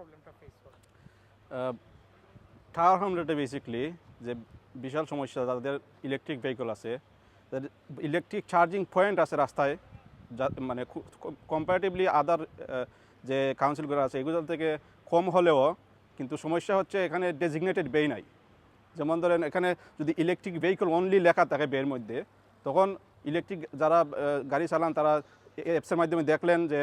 প্রবলেমটা face tower হামলেটে basically যে বিশাল সমস্যা, যাদের ইলেকট্রিক ভেহিকল আছে ইলেকট্রিক চার্জিং পয়েন্ট আছে রাস্তায় মানে কম্পারেটিভলি আদার যে কাউন্সিলগুলো আছে এগুলো থেকে কম হলেও কিন্তু সমস্যা হচ্ছে এখানে ডেজিগনেটেড বে নাই। যেমন ধরেন এখানে যদি ইলেকট্রিক ভেহিকল অনলি লেখা থাকে বের মধ্যে, তখন ইলেকট্রিক যারা গাড়ি চালান, তারা অ্যাপসের মাধ্যমে দেখলেন যে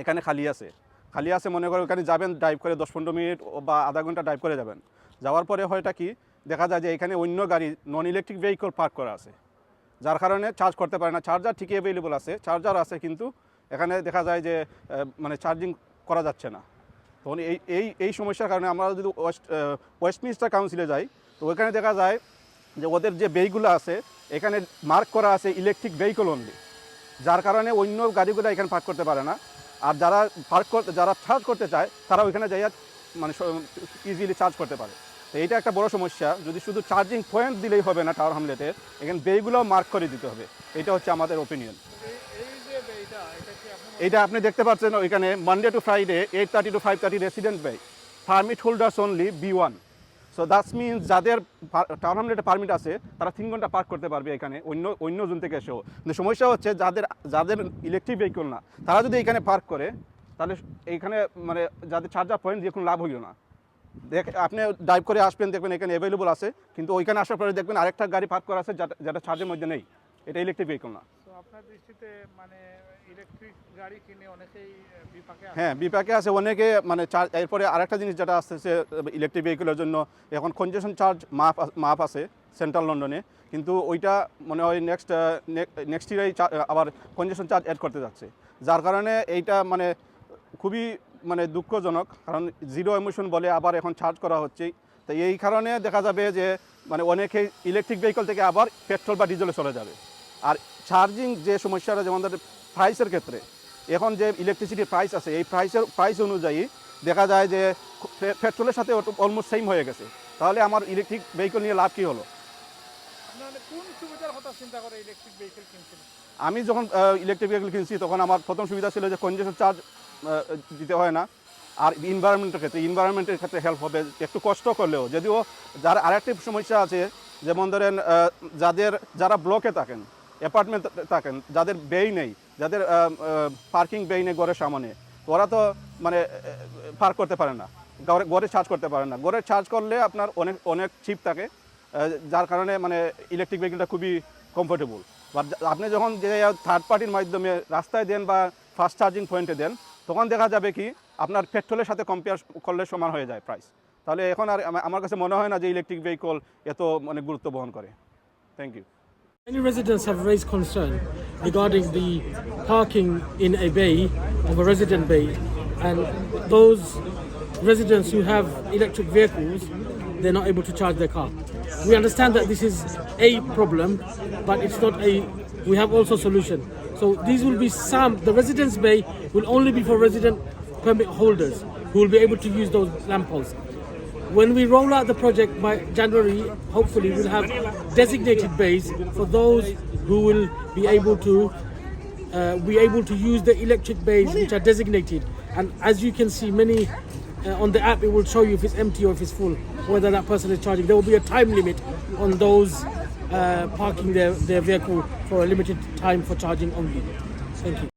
এখানে খালি আছে। খালি আছে মনে করেন ওখানে যাবেন ড্রাইভ করে দশ পনেরো মিনিট বা আধা ঘণ্টা ড্রাইভ করে যাবেন। যাওয়ার পরে হয়টা কি, দেখা যায় যে এখানে অন্য গাড়ি নন ইলেকট্রিক ভেহিকল পার্ক করা আছে। যার কারণে চার্জ করতে পারে না। চার্জার ঠিকই অ্যাভেলেবল আছে চার্জার আছে কিন্তু এখানে দেখা যায় যে মানে চার্জিং করা যাচ্ছে না। তখন এই এই এই সমস্যার কারণে আমরা যদি ওয়েস্ট ওয়েস্টমিনিস্টার কাউন্সিলে যাই, তো ওইখানে দেখা যায় যে ওদের যে বেইগুলো আছে, এখানে মার্ক করা আছে ইলেকট্রিক ভেহিকল অনলি যার কারণে অন্য গাড়িগুলো এখানে পার্ক করতে পারে না। আর যারা পার্ক করতে যারা চার্জ করতে চায়, তারা ওইখানে যাইয়া মানে ইজিলি চার্জ করতে পারে। তো এইটা একটা বড় সমস্যা। যদি শুধু চার্জিং পয়েন্ট দিলেই হবে না টাওয়ার হামলেটে এখানে বেইগুলো মার্ক করে দিতে হবে। এটা হচ্ছে আমাদের ওপিনিয়ন এটা আপনি দেখতে পাচ্ছেন ওইখানে Monday to Friday eight thirty to five thirty resident bay permit holders only B one so that's means যাদের টাউন হামলেটে পারমিট আছে, তারা তিন ঘণ্টা পার্ক করতে পারবে এখানে, অন্য অন্য জোন থেকে এসেও। কিন্তু সমস্যা হচ্ছে যাদের যাদের ইলেকট্রিক ভেহিকল না, তারা যদি এখানে পার্ক করে, তাহলে এইখানে মানে যাদের চার্জার পয়েন্ট দিয়ে কোনো লাভ হইল না। দেখ, আপনি ড্রাইভ করে আসবেন, দেখবেন এখানে অ্যাভেলেবল আছে, কিন্তু ওইখানে আসার পরে দেখবেন আরেকটা গাড়ি পার্ক করা আছে, যেটা- চার্জের মধ্যে নেই। এটা ইলেকট্রিক ভেহিকল না। আপনার দৃষ্টিতে মানে ইলেকট্রিক গাড়ি কিনে অনেকেই বিপাকে। হ্যাঁ বিপাকে আছে অনেকে মানে চার্জ এরপরে আরেকটা জিনিস যেটা আসতেছে ইলেকট্রিক ভেহিকুলের জন্য, এখন কনজেশন চার্জ মাপ মাপ আছে সেন্ট্রাল লন্ডনে কিন্তু ওইটা মনে হয় নেক্সট নেক্সট ইয়ারেই আবার কনজেশন চার্জ অ্যাড করতে যাচ্ছে। যার কারণে এইটা মানে খুবই মানে দুঃখজনক, কারণ জিরো এমিশন বলে আবার এখন চার্জ করা হচ্ছে। তো এই কারণে দেখা যাবে যে মানে অনেকে ইলেকট্রিক ভেহিকল থেকে আবার পেট্রোল বা ডিজেলে চলে যাবে। আর চার্জিং যে সমস্যাটা যেমন প্রাইসের ক্ষেত্রে এখন যে ইলেকট্রিসিটি প্রাইস আছে এই প্রাইসের প্রাইস অনুযায়ী দেখা যায় যে পেট্রোলের সাথে অলমোস্ট সেম হয়ে গেছে। তাহলে আমার ইলেকট্রিক ভেহিকল নিয়ে লাভ কী হলো? মানে কোন সুবিধার কথা চিন্তা করে ইলেকট্রিক আমি যখন ইলেকট্রিক ভেহিকল কিনছি তখন আমার প্রথম সুবিধা ছিল যে কনজেশন চার্জ দিতে হয় না। আর ইনভায়রনমেন্টের ক্ষেত্রে ইনভায়রনমেন্টের ক্ষেত্রে হেল্প হবে। একটু কষ্ট করলেও যদিও যার আরেকটি সমস্যা আছে যেমন ধরেন যাদের যারা ব্লকে থাকেন অ্যাপার্টমেন্ট থাকেন, যাদের বেই নেই, যাদের পার্কিং বেই নেই ঘরের সামনে, ওরা তো মানে পার্ক করতে পারে না, ঘরে চার্জ করতে পারে না। ঘরে চার্জ করলে আপনার অনেক অনেক চিপ থাকে যার কারণে মানে ইলেকট্রিক ভেহিকেলটা খুবই কমফোর্টেবল বা আপনি যখন যে থার্ড পার্টির মাধ্যমে রাস্তায় দেন বা ফাস্ট চার্জিং পয়েন্টে দেন, তখন দেখা যাবে কি, আপনার পেট্রোলের সাথে কম্পেয়ার করলে সমান হয়ে যায় প্রাইস তাহলে এখন আর আমার কাছে মনে হয় না যে ইলেকট্রিক ভেহিকল এত মানে গুরুত্ব বহন করে। Thank you Many residents have raised concern regarding the parking in a bay, of a resident bay, and those residents who have electric vehicles, they're not able to charge their car. We understand that this is a problem, but it's not a. We have also solution. So these will be some. The residence bay will only be for resident permit holders who will be able to use those lampposts. When we roll out the project by January, hopefully we'll have designated bays for those who will be able to uh, be able to use the electric bays which are designated. And as you can see, many uh, on the app it will show you if it's empty or if it's full, whether that person is charging. There will be a time limit on those uh, parking their, their vehicle for a limited time for charging only. Thank you.